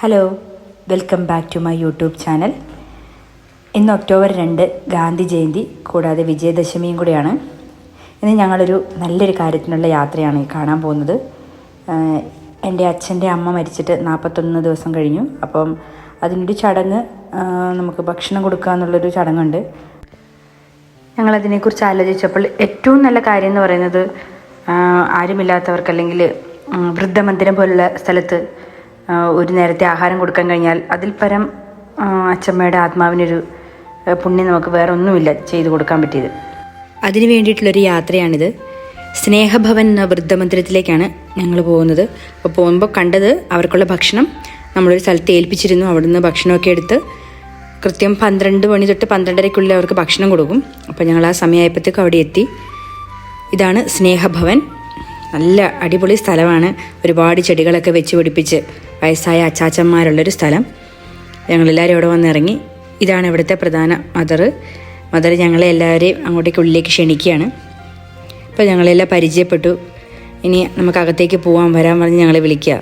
Hello welcome back to my YouTube channel ഇന്ന് October രണ്ട് ഗാന്ധി ജയന്തി കൂടാതെ വിജയദശമിയും കൂടെയാണ്. ഇന്ന് ഞങ്ങളൊരു നല്ലൊരു കാര്യത്തിനുള്ള യാത്രയാണ് കാണാൻ പോകുന്നത്. എന്റെ അച്ഛന്റെ അമ്മ മരിച്ചിട്ട് നാൽപ്പത്തൊന്ന് ദിവസം കഴിഞ്ഞു. അപ്പം അതിനൊരു ചടങ്ങ് നമുക്ക് ഭക്ഷണം കൊടുക്കുക എന്നുള്ളൊരു ചടങ്ങുണ്ട്. ഞങ്ങളതിനെക്കുറിച്ച് ആലോചിച്ചപ്പോൾ ഏറ്റവും നല്ല കാര്യം എന്ന് പറയുന്നത് ആരുമില്ലാത്തവർക്ക് അല്ലെങ്കിൽ വൃദ്ധമന്ദിരം പോലുള്ള സ്ഥലത്ത് ഒരു നേരത്തെ ആഹാരം കൊടുക്കാൻ കഴിഞ്ഞാൽ അതിൽ പരം അച്ചമ്മയുടെ ആത്മാവിനൊരു പുണ്യം നമുക്ക് വേറെ ഒന്നുമില്ല ചെയ്തു കൊടുക്കാൻ പറ്റിയത്. അതിനു വേണ്ടിയിട്ടുള്ളൊരു യാത്രയാണിത്. സ്നേഹഭവൻ എന്ന വൃദ്ധമന്ദിരത്തിലേക്കാണ് ഞങ്ങൾ പോകുന്നത്. അപ്പോൾ പോകുമ്പോൾ കണ്ടത് അവർക്കുള്ള ഭക്ഷണം. നമ്മളൊരു സ്ഥലത്ത് ഏൽപ്പിച്ചിരുന്നു. അവിടുന്ന് ഭക്ഷണമൊക്കെ എടുത്ത് കൃത്യം പന്ത്രണ്ട് മണി തൊട്ട് പന്ത്രണ്ടരയ്ക്കുള്ളിൽ അവർക്ക് ഭക്ഷണം കൊടുക്കും. അപ്പോൾ ഞങ്ങൾ ആ സമയമായപ്പോഴത്തേക്കും അവിടെ എത്തി. ഇതാണ് സ്നേഹഭവൻ. നല്ല അടിപൊളി സ്ഥലമാണ്. ഒരുപാട് ചെടികളൊക്കെ വെച്ച് പിടിപ്പിച്ച് വയസ്സായ അച്ചാച്ചന്മാരുള്ളൊരു സ്ഥലം. ഞങ്ങളെല്ലാവരും അവിടെ വന്നിറങ്ങി. ഇതാണ് ഇവിടുത്തെ പ്രധാന മദർ മദർ ഞങ്ങളെ എല്ലാവരെയും അങ്ങോട്ടേക്ക് ഉള്ളിലേക്ക് ക്ഷണിക്കുകയാണ്. അപ്പോൾ ഞങ്ങളെല്ലാം പരിചയപ്പെട്ടു. ഇനി നമുക്ക് അകത്തേക്ക് പോകാൻ വരാൻ പറഞ്ഞ് ഞങ്ങളെ വിളിക്കുക.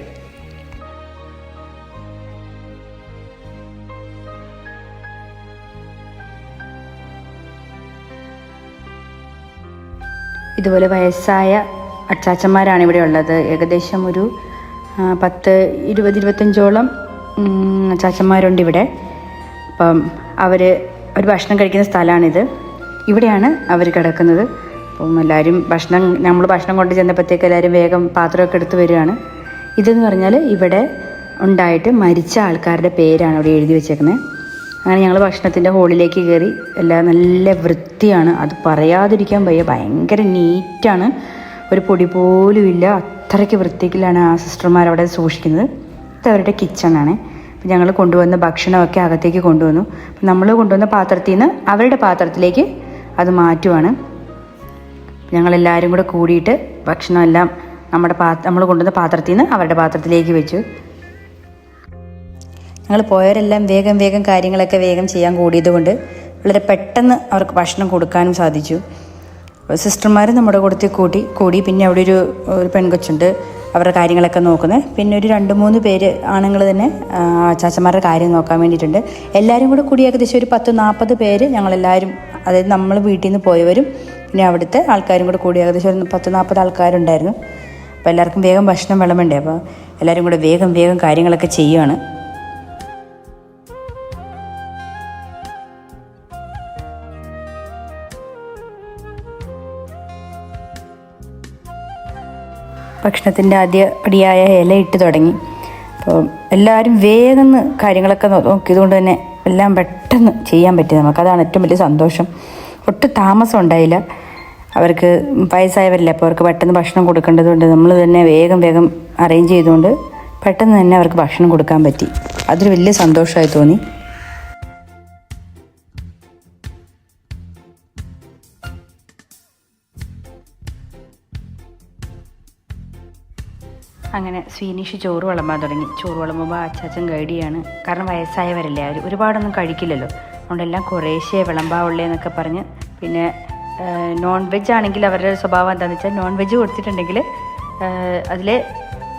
ഇതുപോലെ വയസ്സായ അച്ചാച്ചന്മാരാണ് ഇവിടെ ഉള്ളത്. ഏകദേശം ഒരു പത്ത് ഇരുപത് ഇരുപത്തഞ്ചോളം അച്ചാച്ചന്മാരുണ്ട് ഇവിടെ. അപ്പം അവർ ഒരു ഭക്ഷണം കഴിക്കുന്ന സ്ഥലമാണിത്. ഇവിടെയാണ് അവർ കിടക്കുന്നത്. അപ്പം എല്ലാവരും ഭക്ഷണം നമ്മൾ ഭക്ഷണം കൊണ്ട് ചെന്നപ്പോഴത്തേക്ക് എല്ലാവരും വേഗം പാത്രമൊക്കെ എടുത്ത് വരികയാണ്. ഇതെന്ന് പറഞ്ഞാൽ ഇവിടെ ഉണ്ടായിട്ട് മരിച്ച ആൾക്കാരുടെ പേരാണ് അവിടെ എഴുതി വെച്ചേക്കുന്നത് അങ്ങനെ ഞങ്ങൾ ഭക്ഷണത്തിന്റെ ഹോളിലേക്ക് കയറി എല്ലാം നല്ല വൃത്തിയാണ്. അത് പറയാതിരിക്കാൻ വയ്യ. ഭയങ്കര നീറ്റാണ്. ഒരു പൊടി പോലും ഇല്ല. അത്രയ്ക്ക് വൃത്തിക്കിലാണ് ആ സിസ്റ്റർമാർ അവിടെ സൂക്ഷിക്കുന്നത്. ഇത് അവരുടെ കിച്ചണാണ് അപ്പം ഞങ്ങൾ കൊണ്ടുവന്ന ഭക്ഷണമൊക്കെ അകത്തേക്ക് കൊണ്ടുവന്നു. നമ്മൾ കൊണ്ടുവന്ന പാത്രത്തിൽ നിന്ന് അവരുടെ പാത്രത്തിലേക്ക് അത് മാറ്റുവാണ്. ഞങ്ങളെല്ലാവരും കൂടെ കൂടിയിട്ട് ഭക്ഷണമെല്ലാം നമ്മുടെ പാ നമ്മൾ കൊണ്ടുവന്ന പാത്രത്തിൽ നിന്ന് അവരുടെ പാത്രത്തിലേക്ക് വെച്ചു. ഞങ്ങൾ പോയവരെല്ലാം വേഗം വേഗം കാര്യങ്ങളൊക്കെ വേഗം ചെയ്യാൻ കൂടിയതുകൊണ്ട് വളരെ പെട്ടെന്ന് അവർക്ക് ഭക്ഷണം കൊടുക്കാനും സാധിച്ചു. സിസ്റ്റർമാർ നമ്മുടെ കൂടത്തിൽ കൂട്ടി കൂടി പിന്നെ അവിടെ ഒരു ഒരു പെൺകൊച്ചുണ്ട്. അവരുടെ കാര്യങ്ങളൊക്കെ നോക്കുന്നത്. പിന്നെ ഒരു രണ്ട് മൂന്ന് പേര് ആണുങ്ങൾ തന്നെ ചാച്ചന്മാരുടെ കാര്യം നോക്കാൻ വേണ്ടിയിട്ടുണ്ട്. എല്ലാവരും കൂടെ കൂടി ഏകദേശം ഒരു പത്ത് നാൽപ്പത് പേര് ഞങ്ങളെല്ലാവരും അതായത് നമ്മൾ വീട്ടിൽ നിന്ന് പോയവരും പിന്നെ അവിടുത്തെ ആൾക്കാരും കൂടെ കൂടി ഏകദേശം ഒരു പത്ത് നാൽപ്പത് ആൾക്കാരുണ്ടായിരുന്നു. അപ്പോൾ എല്ലാവർക്കും വേഗം ഭക്ഷണം വിളമ്പണ്ടേ? അപ്പോൾ എല്ലാവരും കൂടെ വേഗം വേഗം കാര്യങ്ങളൊക്കെ ചെയ്യുകയാണ് ഭക്ഷണത്തിന്റെ ആദ്യ അടിയായ ഇല ഇട്ട് തുടങ്ങി. അപ്പോൾ എല്ലാവരും വേഗം കാര്യങ്ങളൊക്കെ നോക്കിയതുകൊണ്ട് തന്നെ എല്ലാം പെട്ടെന്ന് ചെയ്യാൻ പറ്റി നമുക്ക്. അതാണ് ഏറ്റവും വലിയ സന്തോഷം. ഒട്ടും താമസം ഉണ്ടായില്ല. അവർക്ക് വയസ്സായവരില്ല അപ്പോൾ അവർക്ക് പെട്ടെന്ന് ഭക്ഷണം കൊടുക്കേണ്ടതുകൊണ്ട് നമ്മൾ തന്നെ വേഗം വേഗം അറേഞ്ച് ചെയ്തുകൊണ്ട് പെട്ടെന്ന് തന്നെ അവർക്ക് ഭക്ഷണം കൊടുക്കാൻ പറ്റി. അതൊരു വലിയ സന്തോഷമായി തോന്നി. അങ്ങനെ സ്വീനിഷ് ചോറ് വിളമ്പാൻ തുടങ്ങി. ചോറ് വിളമ്പുമ്പോൾ അച്ചാച്ചൻ ഗൈഡ് ചെയ്യാണ്. കാരണം വയസ്സായവരല്ലേ അവർ ഒരുപാടൊന്നും കഴിക്കില്ലല്ലോ. അതുകൊണ്ടെല്ലാം കുറേശ്ശേ വിളമ്പാവുള്ളേ എന്നൊക്കെ പറഞ്ഞ്. പിന്നെ നോൺ വെജ് ആണെങ്കിൽ അവരുടെ സ്വഭാവം എന്താണെന്ന് വെച്ചാൽ നോൺ വെജ് കൊടുത്തിട്ടുണ്ടെങ്കിൽ അതിൽ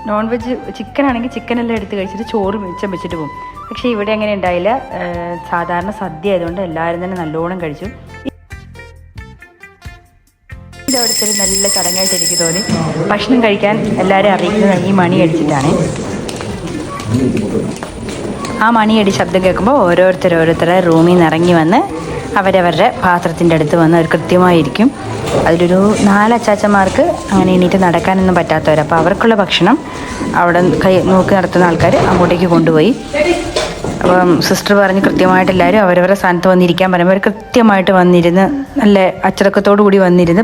നോൺ വെജ് ചിക്കൻ ആണെങ്കിൽ ചിക്കൻ എല്ലാം എടുത്ത് കഴിച്ചിട്ട് ചോറ് മിച്ചം വെച്ചിട്ട് പോകും. പക്ഷേ ഇവിടെ അങ്ങനെ ഉണ്ടായില്ല. സാധാരണ സദ്യ ആയതുകൊണ്ട് എല്ലാവരും തന്നെ നല്ലോണം കഴിച്ചു. ഒരു നല്ല ചടങ്ങായിട്ട് എനിക്ക് തോന്നി. ഭക്ഷണം കഴിക്കാൻ എല്ലാവരും അറിയിക്കുന്നത് ഈ മണി അടിച്ചിട്ടാണ്. ആ മണിയടി ശബ്ദം കേൾക്കുമ്പോൾ ഓരോരുത്തർ ഓരോരുത്തരെ റൂമിൽ നിന്ന് ഇറങ്ങി വന്ന് അവരവരുടെ പാത്രത്തിന്റെ അടുത്ത് വന്ന് അവർ കൃത്യമായിരിക്കും. അതിലൊരു നാല് അച്ചാച്ചന്മാർക്ക് അങ്ങനെ എണീറ്റ് നടക്കാനൊന്നും പറ്റാത്തവർ. അപ്പോൾ അവർക്കുള്ള ഭക്ഷണം അവിടെ കൈ നോക്കി നടത്തുന്ന ആൾക്കാർ അങ്ങോട്ടേക്ക് കൊണ്ടുപോയി. അപ്പം സിസ്റ്റർ പറഞ്ഞ് കൃത്യമായിട്ട് എല്ലാവരും അവരവരുടെ സ്ഥാനത്ത് വന്നിരിക്കാൻ പറയുമ്പോൾ അവർ കൃത്യമായിട്ട് വന്നിരുന്ന് നല്ല അച്ചടക്കത്തോടു കൂടി വന്നിരുന്ന്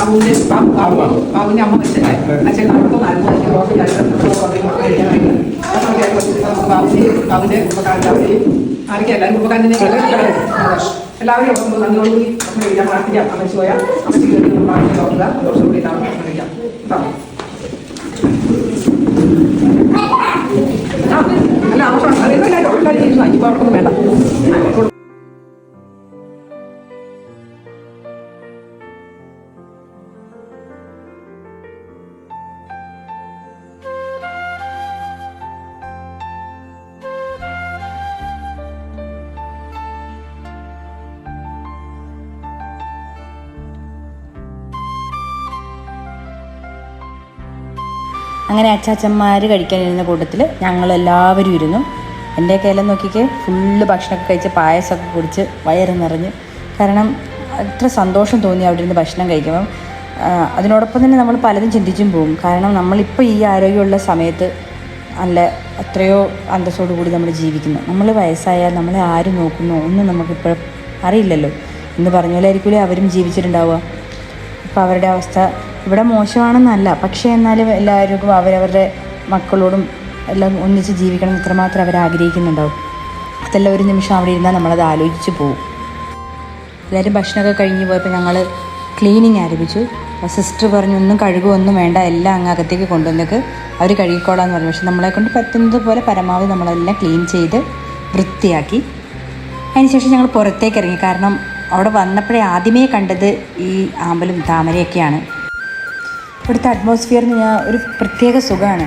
പാവുവിന്റെ പാവുവിന്റെ അമ്മ വെച്ചല്ലേ അച്ഛൻ പാവുവിന്റെ ഉപകാരം ആരൊക്കെ എല്ലാവരും ഉപകാരം എല്ലാവരും ഒന്ന് നന്ദിയോടുകൂടി നമ്മൾ അല്ല ആവശ്യം അറിയുന്നില്ല അവർക്കൊന്നും വേണ്ട അങ്ങനെ അച്ചാച്ചന്മാർ കഴിക്കാനിരുന്ന കൂട്ടത്തിൽ ഞങ്ങളെല്ലാവരും ഇരുന്നു. എന്റെ കയ്യിലും നോക്കിക്കേ ഫുള്ള് ഭക്ഷണമൊക്കെ കഴിച്ച് പായസമൊക്കെ കുടിച്ച് വയറ് നിറഞ്ഞ്. കാരണം അത്ര സന്തോഷം തോന്നി അവിടെ ഇരുന്ന് ഭക്ഷണം കഴിക്കുമ്പം. അതിനോടൊപ്പം തന്നെ നമ്മൾ പലതും ചിന്തിച്ചും പോകും. കാരണം നമ്മളിപ്പോൾ ഈ ആരോഗ്യമുള്ള സമയത്ത് നല്ല അത്രയോ അന്തസ്സോടു കൂടി നമ്മൾ ജീവിക്കുന്നു. നമ്മൾ വയസ്സായാൽ നമ്മളെ ആര് നോക്കുന്നു ഒന്നും നമുക്കിപ്പോൾ അറിയില്ലല്ലോ. എന്ന് പറഞ്ഞ പോലെ ആയിരിക്കില്ലേ അവരും ജീവിച്ചിട്ടുണ്ടാവുക. അപ്പോൾ അവരുടെ അവസ്ഥ ഇവിടെ മോശമാണെന്നല്ല. പക്ഷേ എന്നാലും എല്ലാവർക്കും അവരവരുടെ മക്കളോടും എല്ലാം ഒന്നിച്ച് ജീവിക്കണം ഇത്രമാത്രം അവർ ആഗ്രഹിക്കുന്നുണ്ടാവും. അതെല്ലാം ഒരു നിമിഷം അവിടെ ഇരുന്നാൽ നമ്മളത് ആലോചിച്ച് പോകും എല്ലാവരും ഭക്ഷണമൊക്കെ കഴിഞ്ഞ് പോയപ്പോൾ ഞങ്ങൾ ക്ലീനിങ് ആരംഭിച്ചു. സിസ്റ്റർ പറഞ്ഞു ഒന്നും കഴുകുമൊന്നും വേണ്ട എല്ലാം അങ്ങ് അകത്തേക്ക് കൊണ്ടുവന്നേക്ക്. അവർ കഴുകിക്കോളാന്ന് പറഞ്ഞു. പക്ഷെ നമ്മളെ കൊണ്ട് പറ്റുന്നത് പോലെ പരമാവധി നമ്മളെല്ലാം ക്ലീൻ ചെയ്ത് വൃത്തിയാക്കി. അതിനുശേഷം ഞങ്ങൾ പുറത്തേക്ക് ഇറങ്ങി. കാരണം അവിടെ വന്നപ്പോഴേ ആദ്യമേ കണ്ടത് ഈ ആമ്പലും താമരയൊക്കെയാണ്. ഇവിടുത്തെ അറ്റ്മോസ്ഫിയറിന് ഞാൻ ഒരു പ്രത്യേക സുഖമാണ്.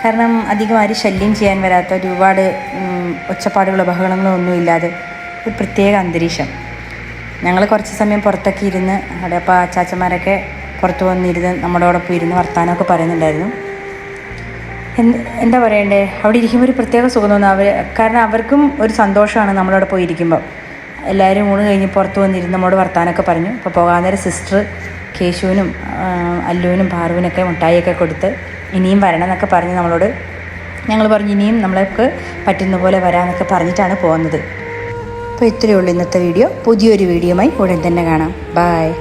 കാരണം അധികം ആരും ശല്യം ചെയ്യാൻ വരാത്ത ഒരുപാട് ഒച്ചപ്പാടുകളോ ബഹളങ്ങളോ ഒന്നും ഇല്ലാതെ ഒരു പ്രത്യേക അന്തരീക്ഷം. ഞങ്ങൾ കുറച്ച് സമയം പുറത്തൊക്കെ ഇരുന്ന് അവിടെ അപ്പോൾ അച്ചാച്ചന്മാരൊക്കെ പുറത്ത് വന്നിരുന്ന് നമ്മളോടൊപ്പം ഇരുന്ന് വർത്തമാനമൊക്കെ പറയുന്നുണ്ടായിരുന്നു. എന്ത് പറയണ്ടേ? അവിടെ ഇരിക്കുമ്പോൾ ഒരു പ്രത്യേക സുഖം തോന്നുന്നു അവർ കാരണം അവർക്കും ഒരു സന്തോഷമാണ് നമ്മളവിടെ പോയി ഇരിക്കുമ്പോൾ എല്ലാവരും ഊണ് കഴിഞ്ഞ് പുറത്ത് വന്നിരുന്ന് നമ്മളോട് വർത്താനമൊക്കെ പറഞ്ഞു. അപ്പോൾ പോകാൻ നേരം സിസ്റ്റർ കേശുവിനും അല്ലുവിനും പാറുവിനൊക്കെ മുട്ടായിയൊക്കെ കൊടുത്ത് ഇനിയും വരണം എന്നൊക്കെ പറഞ്ഞ് നമ്മളോട് ഞങ്ങൾ പറഞ്ഞു ഇനിയും നമ്മളൊക്കെ പറ്റുന്ന പോലെ വരാമെന്നൊക്കെ പറഞ്ഞിട്ടാണ് പോകുന്നത്. അപ്പോൾ ഇത്രയേ ഉള്ളൂ ഇന്നത്തെ വീഡിയോ. പുതിയൊരു വീഡിയോയുമായി ഉടൻ തന്നെ കാണാം. ബായ്